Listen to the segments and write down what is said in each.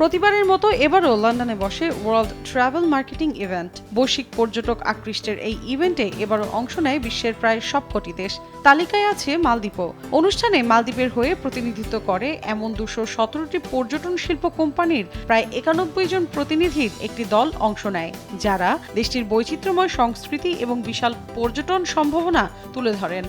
প্রতিবারের মতো এবারও লন্ডনে বসে ওয়ার্ল্ড ট্রাভেল মার্কেটিং ইভেন্ট। বৈশ্বিক পর্যটক আকৃষ্টের এই ইভেন্টে এবারও অংশ নেয় বিশ্বের প্রায় সবকটি দেশ। তালিকায় আছে মালদ্বীপও। অনুষ্ঠানে মালদ্বীপের হয়ে প্রতিনিধিত্ব করে এমন দুশো সতেরোটি পর্যটন শিল্প কোম্পানির প্রায় একানব্বই জন প্রতিনিধির একটি দল অংশ নেয়, যারা দেশটির বৈচিত্র্যময় সংস্কৃতি এবং বিশাল পর্যটন সম্ভাবনা তুলে ধরেন।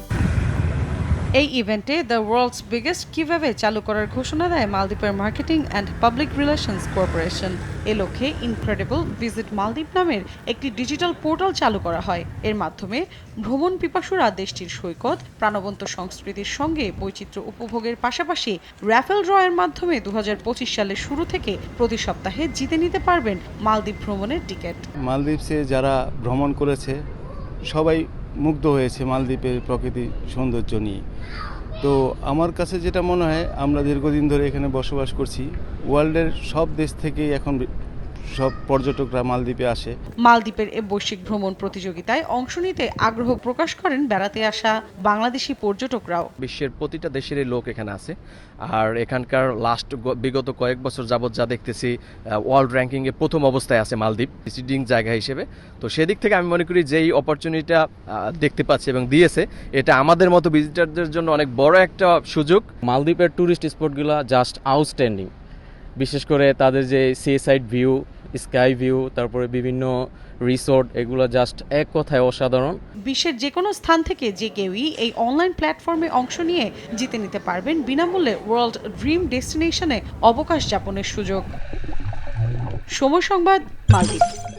এই ইভেন্টে দ্য ওয়ার্ল্ডস বিগেস্ট কীভাবে চালু করার ঘোষণা দেয় মালদ্বীপের marketing and public relations corporation. এ লক্ষ্যে ইনক্রেডিবল ভিজিট মালদ্বীপ নামের একটি ডিজিটাল পোর্টাল চালু করা হয়। এর মাধ্যমে ভ্রমণ পিপাসুরা দেশটির সৈকত, প্রাণবন্ত সংস্কৃতির সঙ্গে বৈচিত্র্য উপভোগের পাশাপাশি র্যাফেল ড্রয়ের মাধ্যমে দু হাজার পঁচিশ সালের শুরু থেকে প্রতি সপ্তাহে জিতে নিতে পারবেন মালদ্বীপ ভ্রমণের টিকিট। মালদ্বীপসে যারা ভ্রমণ করেছে, সবাই মুগ্ধ হয়েছে মালদ্বীপের প্রকৃতি সৌন্দর্য নিয়ে। তো আমার কাছে যেটা মনে হয়, আমরা দীর্ঘদিন ধরে এখানে বসবাস করছি। ওয়ার্ল্ডের সব দেশ থেকেই এখন সব পর্যটকরা মালদ্বীপে আসে। মালদ্বীপের এ বৈশ্বিক ভ্রমণ প্রতিযোগিতায় অংশ নিতে আগ্রহ প্রকাশ করেন বেড়াতে আসা বাংলাদেশি পর্যটকরাও। বিশ্বের প্রতিটা দেশেরই লোক এখানে আছে। আর এখানকার লাস্ট বিগত কয়েক বছর যাবৎ যা দেখতেছি ওয়ার্ল্ড র্যাঙ্কিংয়ে প্রথম অবস্থায় আছে মালদ্বীপ ভিজিটিং জায়গা হিসেবে। তো সেদিক থেকে আমি মনে করি যে এই অপরচুনিটিটা দেখতে পাচ্ছি এবং দিয়েছে এটা আমাদের মতো ভিজিটারদের জন্য অনেক বড় একটা সুযোগ। মালদ্বীপের ট্যুরিস্ট স্পটগুলো জাস্ট আউটস্ট্যান্ডিং বিশেষ করে তাদের যে সিএসাইড ভিউ স্কাই ভিউ তারপরে বিভিন্ন রিসোর্ট এগুলো জাস্ট এক কথায় অসাধারণ। বিশ্বের যে কোনো স্থান থেকে যে কেউই এই অনলাইন প্ল্যাটফর্মে অংশ নিয়ে জিতে নিতে পারবেন বিনামূল্যে ওয়ার্ল্ড ড্রিম ডেস্টিনেশনে অবকাশ যাপনের সুযোগ। সময় সংবাদ, মালদ্বীপ।